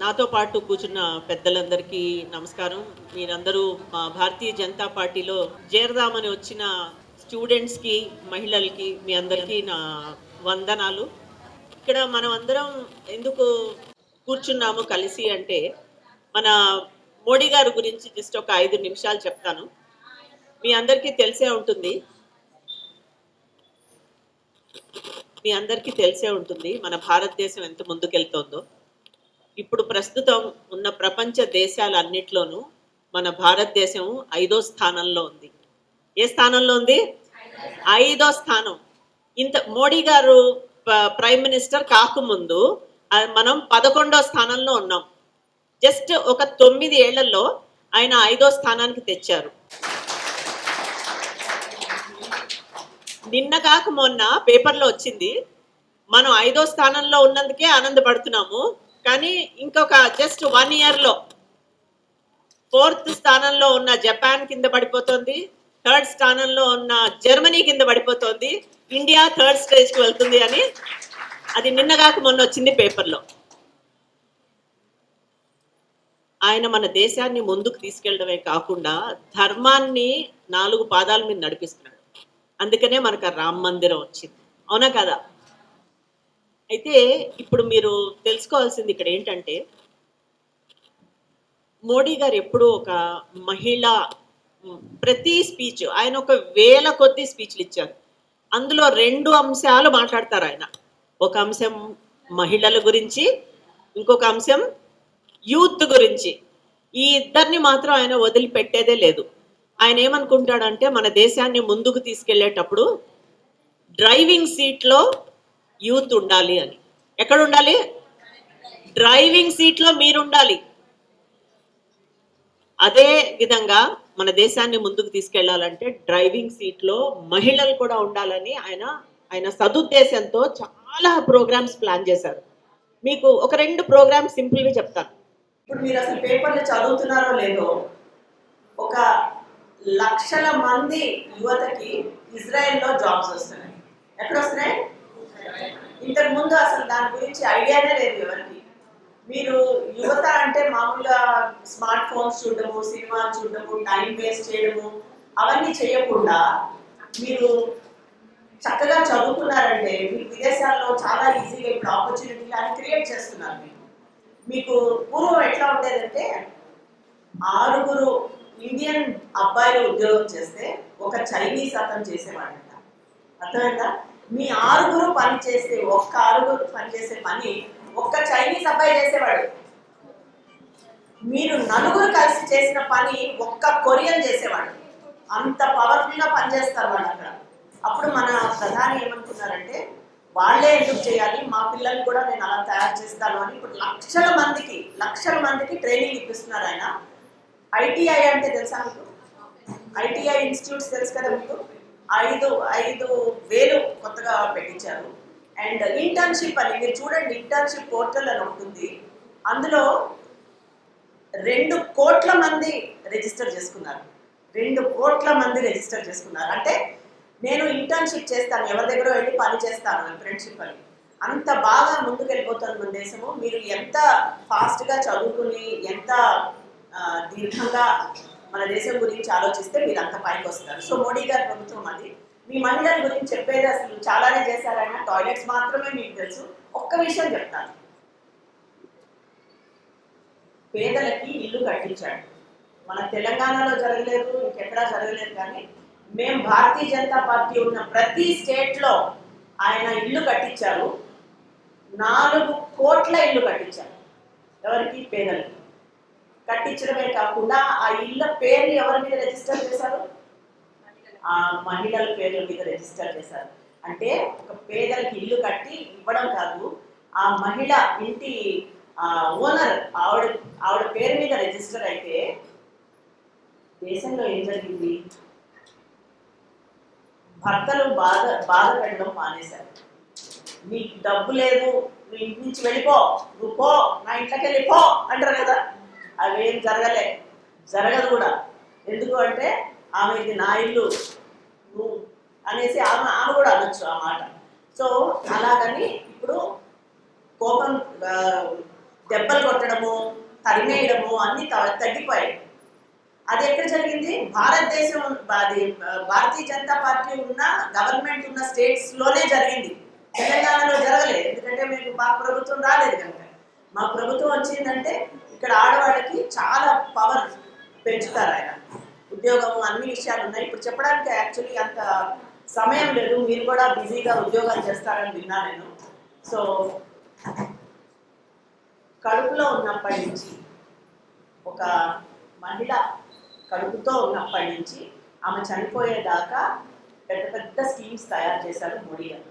నాతో పాటు కూర్చున్న పెద్దలందరికీ నమస్కారం. మీరందరూ మా భారతీయ జనతా పార్టీలో చేరదామని వచ్చిన స్టూడెంట్స్కి మహిళలకి మీ అందరికీ నా వందనాలు. ఇక్కడ మనం అందరం ఎందుకు కూర్చున్నాము కలిసి అంటే మన మోడీ గారి గురించి జస్ట్ ఒక ఐదు నిమిషాలు చెప్తాను. మీ అందరికీ తెలిసే ఉంటుంది. మీ అందరికీ తెలిసే ఉంటుంది మన భారతదేశం ఎంత ముందుకెళ్తోందో. ఇప్పుడు ప్రస్తుతం ఉన్న ప్రపంచ దేశాలన్నిట్లోనూ మన భారతదేశం ఐదో స్థానంలో ఉంది. ఏ స్థానంలో ఉంది? ఐదో స్థానం. ఇంత మోడీ గారు ప్రైమ్ మినిస్టర్ కాకముందు మనం పదకొండో స్థానంలో ఉన్నాం. జస్ట్ ఒక తొమ్మిది ఏళ్ళలో ఆయన ఐదో స్థానానికి తెచ్చారు. నిన్న కాక మొన్న పేపర్లో వచ్చింది మనం ఐదో స్థానంలో ఉన్నందుకే ఆనందపడుతున్నాము. కానీ ఇంకొక జస్ట్ వన్ ఇయర్లో ఫోర్త్ స్థానంలో ఉన్న జపాన్ కింద పడిపోతుంది. థర్డ్ స్థానంలో ఉన్న జర్మనీ కింద పడిపోతుంది. ఇండియా థర్డ్ స్టేజ్కి వెళ్తుంది అని అది నిన్నగాక మొన్న వచ్చింది పేపర్లో ఆయన మన దేశాన్ని ముందుకు తీసుకెళ్ళడమే కాకుండా ధర్మాన్ని నాలుగు పాదాల మీద నడిపిస్తున్నాడు. అందుకనే మనకు ఆ రామ మందిరం వచ్చింది. అవునా కదా? అయితే ఇప్పుడు మీరు తెలుసుకోవాల్సింది ఇక్కడ ఏంటంటే మోడీ గారు ఎప్పుడూ ఒక మహిళ ప్రతి స్పీచ్ ఆయన ఒక వేల కొద్ది స్పీచ్లు ఇచ్చారు. అందులో రెండు అంశాలు మాట్లాడతారు ఆయన. ఒక అంశం మహిళల గురించి ఇంకొక అంశం యూత్ గురించి. ఈ ఇద్దరిని మాత్రం ఆయన వదిలిపెట్టేదే లేదు. ఆయన ఏమనుకుంటాడంటే మన దేశాన్ని ముందుకు తీసుకెళ్ళేటప్పుడు డ్రైవింగ్ సీట్లో యూత్ ఉండాలి అని. ఎక్కడ ఉండాలి డ్రైవింగ్ సీట్లో మీరు ఉండాలి అదే విధంగా మన దేశాన్ని ముందుకు తీసుకెళ్ళాలంటే డ్రైవింగ్ సీట్లో మహిళలు కూడా ఉండాలని ఆయన ఆయన సదుద్దేశంతో చాలా ప్రోగ్రామ్స్ ప్లాన్ చేశారు. మీకు ఒక రెండు ప్రోగ్రామ్స్ సింపుల్గా చెప్తాను. ఇప్పుడు మీరు అసలు పేపర్లు చదువుతున్నారో లేదో ఒక లక్షల మంది యువతకి ఇజ్రాయెల్లో జాబ్స్ వస్తున్నాయి. ఎక్కడ వస్తున్నాయి? ఇంతకు ముందు అసలు దాని గురించి ఐడియానే లేదు ఎవరికి. మీరు యువత అంటే మామూలుగా స్మార్ట్ ఫోన్స్ చూడడము సినిమాలు చూడడము టైం వేస్ట్ చేయడము అవన్నీ చేయకుండా మీరు చక్కగా చదువుకున్నారంటే మీరు విదేశాల్లో చాలా ఈజీగా ఇప్పుడు ఆపర్చునిటీ అని క్రియేట్ చేస్తున్నారు మీకు మీకు పూర్వం ఎట్లా ఉండేదంటే ఆరుగురు ఇండియన్ అబ్బాయిలు ఉద్యోగం చేస్తే ఒక చైనీస్ అతను చేసేవాడంట. అర్థమైందా? మీ ఆరుగురు పని చేస్తే ఒక్క ఆరుగురు పని చేసే పని ఒక్క చైనీస్ అబ్బాయి చేసేవాడు. మీరు నలుగురు కలిసి చేసిన పని ఒక్క కొరియన్ చేసేవాడు. అంత పవర్ఫుల్గా పనిచేస్తారు వాళ్ళు అక్కడ. అప్పుడు మన ప్రధాని ఏమనుకున్నారంటే వాళ్ళే ఎందుకు చేయాలి? మా పిల్లల్ని కూడా నేను అలా తయారు చేస్తాను అని ఇప్పుడు లక్షల మందికి లక్షల మందికి ట్రైనింగ్ ఇప్పిస్తున్నారు ఆయన. ఐటీఐ అంటే తెలుసా మీకు? ఐటీఐ ఇన్స్టిట్యూట్స్ తెలుసు కదా మీకు? ఐదు ఐదు వేలు కొత్తగా పెట్టించారు. అండ్ ఇంటర్న్షిప్ అని మీరు చూడండి ఇంటర్న్షిప్ పోర్టల్ అని ఉంటుంది. అందులో రెండు కోట్ల మంది రిజిస్టర్ చేసుకున్నారు. రెండు కోట్ల మంది రిజిస్టర్ చేసుకున్నారు. అంటే నేను ఇంటర్న్షిప్ చేస్తాను ఎవరి దగ్గర వెళ్ళి పని చేస్తాను ఫ్రెండ్షిప్ అని. అంత బాగా ముందుకు వెళ్ళిపోతుంది మన దేశము. మీరు ఎంత ఫాస్ట్గా చదువుకుని ఎంత దీర్ఘంగా మన దేశం గురించి ఆలోచిస్తే మీరు అంత పైకి వస్తారు. సో మోడీ గారి ప్రభుత్వం అది. మీ మహిళల గురించి చెప్పేది అసలు చాలానే చేశారైనా టాయిలెట్స్ మాత్రమే మీకు తెలుసు. ఒక్క విషయం చెప్తాను. పేదలకి ఇల్లు కట్టించాడు. మన తెలంగాణలో జరగలేదు ఇంకెక్కడా జరగలేదు కానీ మేము భారతీయ జనతా పార్టీ ఉన్న ప్రతి స్టేట్లో ఆయన ఇల్లు కట్టించారు. నాలుగు కోట్ల ఇల్లు కట్టించారు. ఎవరికి? పేదలకి. కట్టించడమే కాకుండా ఆ ఇళ్ళ పేర్లు ఎవరి మీద రిజిస్టర్ చేశారు? ఆ మహిళల పేర్ల మీద రిజిస్టర్ చేశారు. అంటే ఒక పేదలకి ఇల్లు కట్టి ఇవ్వడం కాదు ఆ మహిళ ఇంటి ఓనర్ ఆవిడ ఆవిడ పేరు మీద రిజిస్టర్ అయితే దేశంలో ఏం జరిగింది? భర్తలు బాధ బాధపడడం మానేశారు. నీకు డబ్బు లేదు నువ్వు ఇంటి నుంచి వెళ్ళిపో నువ్వు పో నా ఇంట్లోకి వెళ్ళిపో అంటారు కదా. అవేం జరగలే. జరగదు కూడా. ఎందుకు అంటే ఆమె ఇది నా ఇల్లు నువ్వు అనేసి ఆమె ఆమె కూడా అనొచ్చు ఆ మాట. సో అలాగని ఇప్పుడు కోపం దెబ్బలు కొట్టడము తరిమేయడము అన్ని తగ్గిపోయాయి. అది ఎక్కడ జరిగింది? భారతదేశం అది భారతీయ జనతా పార్టీ ఉన్న గవర్నమెంట్ ఉన్న స్టేట్స్లోనే జరిగింది. తెలంగాణలో జరగలేదు ఎందుకంటే మీకు మా ప్రభుత్వం రాలేదు కనుక. మా ప్రభుత్వం వచ్చిందంటే ఇక్కడ ఆడవాళ్ళకి చాలా పవర్ పెంచుతారు ఆయన. ఉద్యోగం అన్ని విషయాలు ఉన్నాయి. ఇప్పుడు చెప్పడానికి యాక్చువల్లీ అంత సమయం లేదు. మీరు కూడా బిజీగా ఉద్యోగాలు చేస్తారని విన్నా నేను. సో కడుపులో ఉన్నప్పటి నుంచి ఒక మహిళ కడుపుతో ఉన్నప్పటి నుంచి ఆమె చనిపోయేదాకా పెద్ద పెద్ద స్కీమ్స్ తయారు చేశారు మోడీ గారు.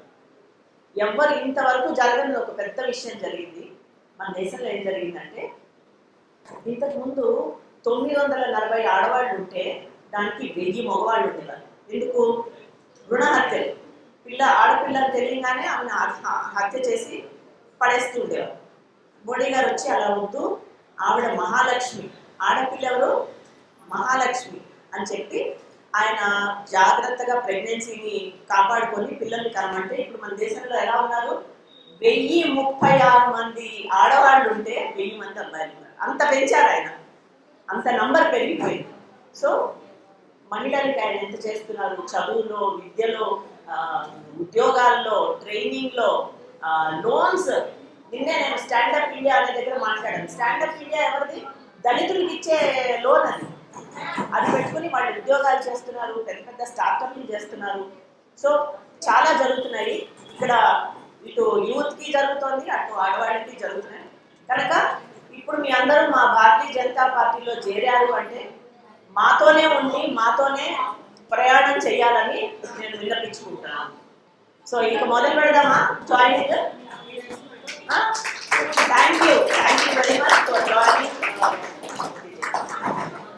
ఎవ్వరు ఇంతవరకు జరగని ఒక పెద్ద విషయం జరిగింది. మన దేశంలో ఏం జరిగిందంటే ఇంతకు ముందు తొమ్మిది వందల నలభై ఆడవాళ్ళు ఉంటే దానికి వెయ్యి మగవాళ్ళు ఉండేవారు ఎందుకు? రుణ హత్యలు. పిల్ల ఆడపిల్లని తెలియగానే ఆమెను హత్య చేసి పడేస్తూ ఉండేవారు. మోడీ గారు వచ్చి అలా ఉంటూ ఆవిడ మహాలక్ష్మి ఆడపిల్లలు మహాలక్ష్మి అని చెప్పి ఆయన జాగ్రత్తగా ప్రెగ్నెన్సీని కాపాడుకొని పిల్లల్ని కనమంటే ఇప్పుడు మన దేశంలో ఎలా ఉన్నారు? వెయ్యి ముప్పై ఆరు మంది ఆడవాళ్ళు ఉంటే వెయ్యి మంది అబ్బాయిలు ఉన్నారు. అంత పెంచారు ఆయన. అంత నంబర్ పెరిగిపోయింది. సో మహిళలకి ఆయన ఎంత చేస్తున్నారు? చదువులో విద్యలో ఉద్యోగాల్లో ట్రైనింగ్లో లోన్స్. నిన్నే నేను స్టాండప్ ఇండియా అనే దగ్గర మాట్లాడాను. స్టాండప్ ఇండియా ఎవరిది? దళితులకు ఇచ్చే లోన్ అది. అది పెట్టుకుని వాళ్ళు ఉద్యోగాలు చేస్తున్నారు పెద్ద పెద్ద స్టార్టప్లు చేస్తున్నారు. సో చాలా జరుగుతున్నాయి. ఇక్కడ ఇటు యూత్కి జరుగుతోంది అటు ఆడవాళ్ళకి జరుగుతున్నాయి. కనుక ఇప్పుడు మీ అందరూ మా భారతీయ జనతా పార్టీలో చేరారు అంటే మాతోనే ఉండి మాతోనే ప్రయాణం చేయాలని నేను విన్నపించుకుంటున్నాను సో ఇక మొదలు పెడదామా? Joining thank you thank you very much